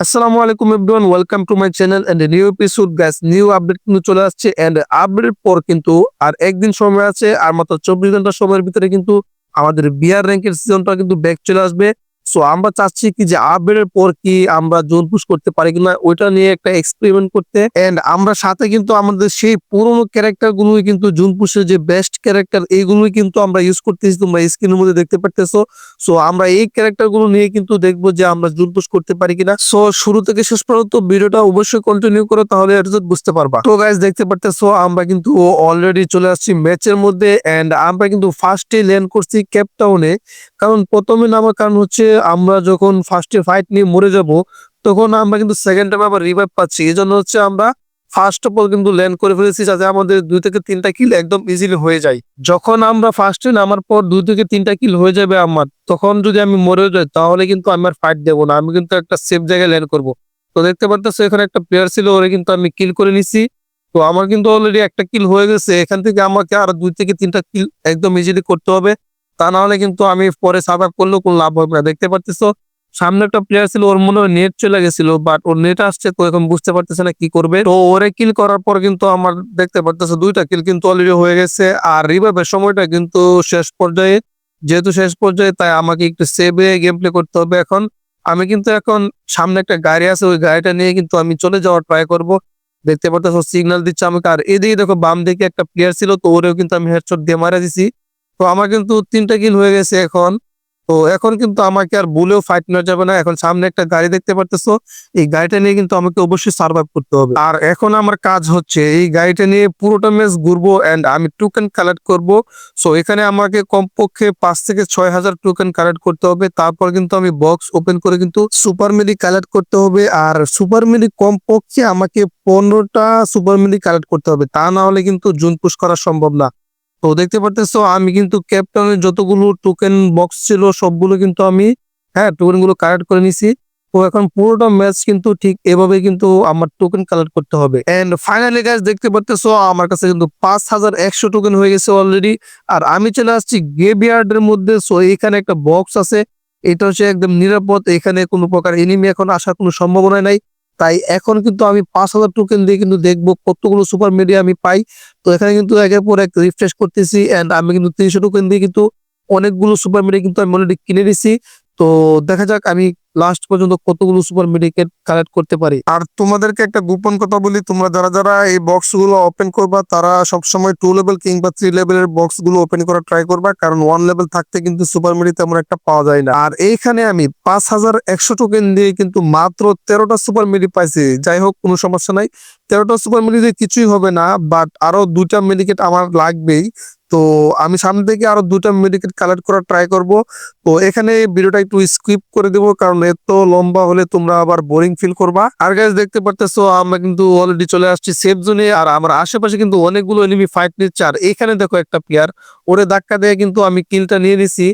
আসসালামু আলাইকুম everyone welcome to my channel and new episode gas new update কিন্তু চলে আসছে এন্ড আপডেট পর কিন্তু আর একদিন সময় আছে, আর মাত্র চব্বিশ ঘণ্টা সময়ের ভিতরে কিন্তু আমাদের বিয়ার র্যাঙ্কের সিজনটা কিন্তু ব্যাক চলে আসবে। সো আমরা চাচ্ছি কি যে আপডেটের পর কি আমরা জোন পুশ করতে পারি কিনা, ওইটা নিয়ে একটা এক্সপেরিমেন্ট করতে। এন্ড আমরা সাথে কিন্তু আমাদের সেই পুরোনো ক্যারেক্টার গুলোই কিন্তু জোন পুশের যে বেস্ট ক্যারেক্টার এইগুলোই কিন্তু আমরা ইউজ করতেছি, তোমরা স্ক্রিনের মধ্যে দেখতে পারতেছো। সো আমরা এই ক্যারেক্টারগুলো নিয়ে কিন্তু দেখব যে আমরা জুন পুশ করতে পারি কিনা। সো শুরু থেকে শেষ পর্যন্ত ভিডিওটা অবশ্যই কন্টিনিউ করো, তাহলে এটা বুঝতে পারবা। তো গাইজ দেখতে পারতেছো, আমরা কিন্তু অলরেডি চলে আসছি ম্যাচের মধ্যে। এন্ড আমরা কিন্তু ফার্স্টে ল্যান্ড করছি কেপটাউনে কারণ প্রথমে নামার কারণ হচ্ছে আমরা যখন ফার্স্টে ফাইট নিয়ে মরে যাব, তখন আমরা কিন্তু সেকেন্ড টাইম আবার রিভাইভ পাচ্ছি। এই জন্য হচ্ছে আমরা ফার্স্ট অফ অল কিন্তু ল্যান্ড করে ফেলেছি যাতে আমাদের দুই থেকে তিনটা কিল একদম ইজিলি হয়ে যায়। যখন আমরা ফার্স্টে নামার পর দুই থেকে তিনটা কিল হয়ে যাবে আমার, তখন যদি আমি মরে যাই, তাহলে কিন্তু আমি আর ফাইট দেবো না। আমি কিন্তু একটা সেফ জায়গায় ল্যান্ড করব। তো দেখতে পারতেছো, এখানে একটা প্লেয়ার ছিল, ওরে কিন্তু আমি কিল করে নিছি। তো আমার কিন্তু অলরেডি একটা কিল হয়ে গেছে। এখান থেকে আমাকে আর দুই থেকে তিনটা কিল একদম ইজিলি করতে হবে। তা না হলে কিন্তু আমি পরে সার্ভাইভ করলেও কোনো লাভ হবে না। দেখতে পারতেছো, সামনে একটা প্লেয়ার ছিল, ওর মনে হয় নেট চলে গেছিল বাট ওর নেট আসছে তো এখন বুঝতে পারতেছে না কি করবে। তো ওরে কিল করার পর কিন্তু আমার দেখতে পারতেছে, দুইটা কিল কিন্তু অলরেডি হয়ে গেছে, আর রিভাইভের সময়টা কিন্তু শেষ পর্যায়ে, যেহেতু শেষ পর্যায়ে, তাই আমাকে একটু সেভে গেম প্লে করতে হবে এখন। আমি কিন্তু এখন সামনে একটা গাড়ি আছে, ওই গাড়িটা নিয়ে কিন্তু আমি চলে যাওয়ার ট্রাই করব। দেখতে পারতেছো সিগন্যাল দিচ্ছে আমাকে, আর এদিকে দেখো বাম দিকে একটা প্লেয়ার ছিল, তো ওরেও কিন্তু আমি হেডশট দিয়ে মারা দিছি। তো আমার কিন্তু তিনটা কিল হয়ে গেছে এখন। তো এখন কিন্তু আমাকে আর বলেও ফাইট নেওয়া যাবে না। এখন সামনে একটা গাড়ি দেখতে পারতেছো। এই গাড়িটা নিয়ে কিন্তু আমাকে অবশ্যই সার্ভাইভ করতে হবে। আর এখন আমার কাজ হচ্ছে, এই গাড়িটা নিয়ে পুরোটা ম্যাচ ঘুরবো এন্ড আমি টোকেন কালেক্ট করব। সো এখানে আমাকে কমপক্ষে পাঁচ থেকে ছয় হাজার টোকেন কালেক্ট করতে হবে। তারপর কিন্তু আমি বক্স ওপেন করে কিন্তু সুপার মিলি কালেক্ট করতে হবে। আর সুপার মিলি কমপক্ষে আমাকে পনেরোটা সুপার মিলি কালেক্ট করতে হবে। তা না হলে কিন্তু জুন পুশ করা সম্ভব না। তো দেখতে পারতেছো, আমি কিন্তু ক্যাপ্টনের যতগুলো টোকেন বক্স ছিল, সবগুলো কিন্তু আমি হ্যাঁ টোকেনগুলো কালেক্ট করে নিছি। তো এখন পুরোটা ম্যাচ কিন্তু ঠিক এভাবে কিন্তু আমার টোকেন কালেক্ট করতে হবে। এন্ড ফাইনালি গাইস দেখতে পারতেছো, আমার কাছে কিন্তু পাঁচ হাজার একশো টোকেন হয়ে গেছে অলরেডি আর আমি চলে আসছি গেবিয়ার্ড এর মধ্যে। সো এখানে একটা বক্স আছে। এটা হচ্ছে একদম নিরাপদ। এখানে কোনো প্রকার এনিমি এখন আসার কোনো সম্ভাবনা নাই। তাই এখন কিন্তু আমি পাঁচ হাজার টোকেন দিয়ে কিন্তু দেখব কতগুলো সুপার মিডিয়া আমি পাই। তো এখানে কিন্তু একের পর এক রিফ্রেশ করতেছি অ্যান্ড আমি কিন্তু তিনশো টোকেন দিয়ে কিন্তু অনেকগুলো সুপার মিডিয়া কিন্তু আমি অলরেডি কিনে নিছি। তো দেখা যাক আমি লাস্ট পর্যন্ত কতগুলো সুপার মেডিকেট কালেক্ট করতে পারি? আর তোমাদেরকে একটা গোপন কথা বলি, তোমরা যারা যারা এই বক্সগুলো ওপেন করবা, তারা সবসময় টু লেভেল কিংবা থ্রি লেভেলের বক্সগুলো ওপেন করা ট্রাই করবা, কারণ ওয়ান লেভেল থাকতে কিন্তু সুপার মেডি তেমন একটা পাওয়া যায় না। আর এইখানে আমি পাঁচ হাজার একশো টোকেন দিয়ে কিন্তু মাত্র তেরোটা সুপার মেডি পাইছি। যাই হোক, কোনো সমস্যা নাই। তেরোটা সুপার মেডি দিয়ে কিছুই হবে না বাট আরও দুইটা মেডিকেট আমার লাগবেই। তো আমি সামনে থেকে আরও দুটা মেডিকেট কালেক্ট করার ট্রাই করব। তো এখানে ভিডিওটা একটু স্কিপ করে দেবো, কারণ এত লম্বা হলে তোমরা আবার বোরিং ফিল করবা। আর গাইজ দেখতে পারতেছো, আমরা কিন্তু অলরেডি চলে আসছি সেফ জোনে আর আমার আশেপাশে কিন্তু অনেকগুলো এনিমি ফাইট নিচ্ছে। আর এখানে দেখো একটা প্লেয়ার ওরে ধাক্কা দিয়ে কিন্তু আমি কিলটা নিয়ে নিছি।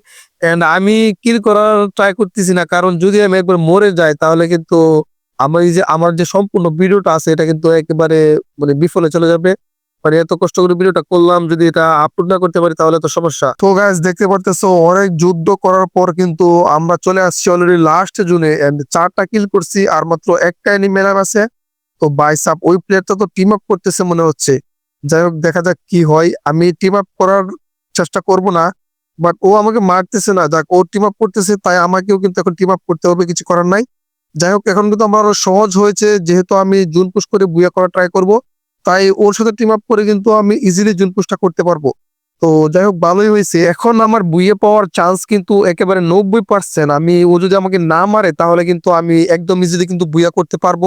এন্ড আমি কিল করার ট্রাই করতেছি না, কারণ যদি আমি একবার মরে যাই, তাহলে কিন্তু আমার এই যে, আমার যে সম্পূর্ণ ভিডিওটা আছে, এটা কিন্তু একেবারে মানে বিফলে চলে যাবে। মানে এত কষ্ট করে ভিডিওটা করলাম, যদি এটা আপলোড না করতে পারি তাহলে তো সমস্যা। তো গাইজ দেখতে পারতেছো, অনেক যুদ্ধ করার পর কিন্তু আমরা চলে আসছি অলরেডি লাস্ট জুনে চারটা কিল করছি, আর মাত্র একটা ম্যান আছে। তো বাইসাপ ওই প্লেয়ারটা তো টিম আপ করতেছে মনে হচ্ছে। যাই হোক, দেখা যাক কি হয়। আমি টিম আপ করার চেষ্টা করব না বাট ও আমাকে মারতেছে না। যাক, ও টিম আপ করতেছে, তাই আমাকেও কিন্তু এখন টিম আপ করতে হবে, কিছু করার নাই। যাই হোক, এখন কিন্তু আমার সহজ হয়েছে, যেহেতু আমি জুন পুশ করে বুয়া করা ট্রাই করব। তাই ওর সাথে টিম আপ করে কিন্তু আমি ইজিলি জুন পুশটা করতে পারব। তো যাই হোক, ভালোই হয়েছে। এখন আমার বুয়ে পাওয়ার চান্স কিন্তু একেবারে নব্বই পার্সেন্ট আমি, ও যদি আমাকে না মারে, তাহলে কিন্তু আমি একদম ইজিলি কিন্তু বুয়া করতে পারব।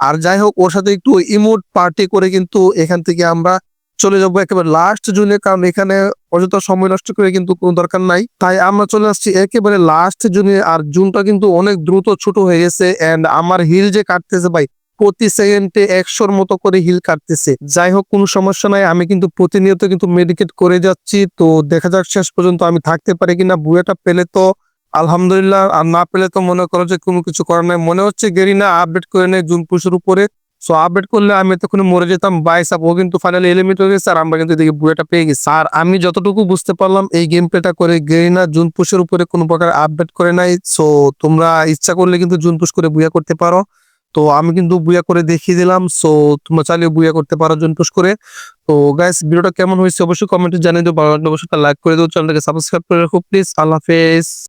আর যাই হোক, ওর সাথে একটু ইমোট পার্টি করে কিন্তু এখান থেকে আমরা চলে যাব একেবারে লাস্ট জুনে। কারণ এখানে অযথা সময় নষ্ট করে কিন্তু কোনো দরকার নাই। তাই আমরা চলে আসছি একেবারে লাস্ট জুনে। আর জুনটা কিন্তু অনেক দ্রুত ছোট হয়ে গেছে। এন্ড আমার হিল যে কাটতেছে ভাই প্রতি সেকেন্ডে একশোর মতো করে হিল কাটতেছে। যাই হোক কোনো সমস্যা নাই। আমি কিন্তু প্রতিনিয়ত কিন্তু মেডিকেট করে যাচ্ছি। তো দেখা যাক শেষ পর্যন্ত আমি থাকতে পারি কিনা। বুয়েটা পেলে তো আলহামদুলিল্লাহ। আর না পেলে তো মনে করো যে কোনো কিছু করার নাই। মনে হচ্ছে গেরিনা আপডেট করে নেয় জুন পুষের উপরে। সো আপডেট করলে আমি তখন মরে যেতাম। বাইস আপ ও কিন্তু ফাইনালি এলিমিট হয়ে গেছে। আর আমরা কিন্তু এদিকে বুয়েটা পেয়ে গেছি। আর আমি যতটুকু বুঝতে পারলাম, এই গেম প্লেটা করে গেরিনা জুন পুষের উপরে কোনো প্রকার আপডেট করে নাই। সো তোমরা ইচ্ছা করলে কিন্তু জুন পুশ করে বুয়া করতে পারো। তো আমি কিন্তু বুয়া করে দেখিয়ে দিলাম। সো তোমরা চাইলে বুয়া করতে পারো জন পুশ করে। তো গাইস ভিডিওটা কেমন হয়েছে অবশ্যই কমেন্টে জানিয়ে দেবো ভালো লাগলে অবশ্যই লাইক করে দিও। চ্যানেলটাকে সাবস্ক্রাইব করে রাখো প্লিজ আল্লাহ হাফেজ।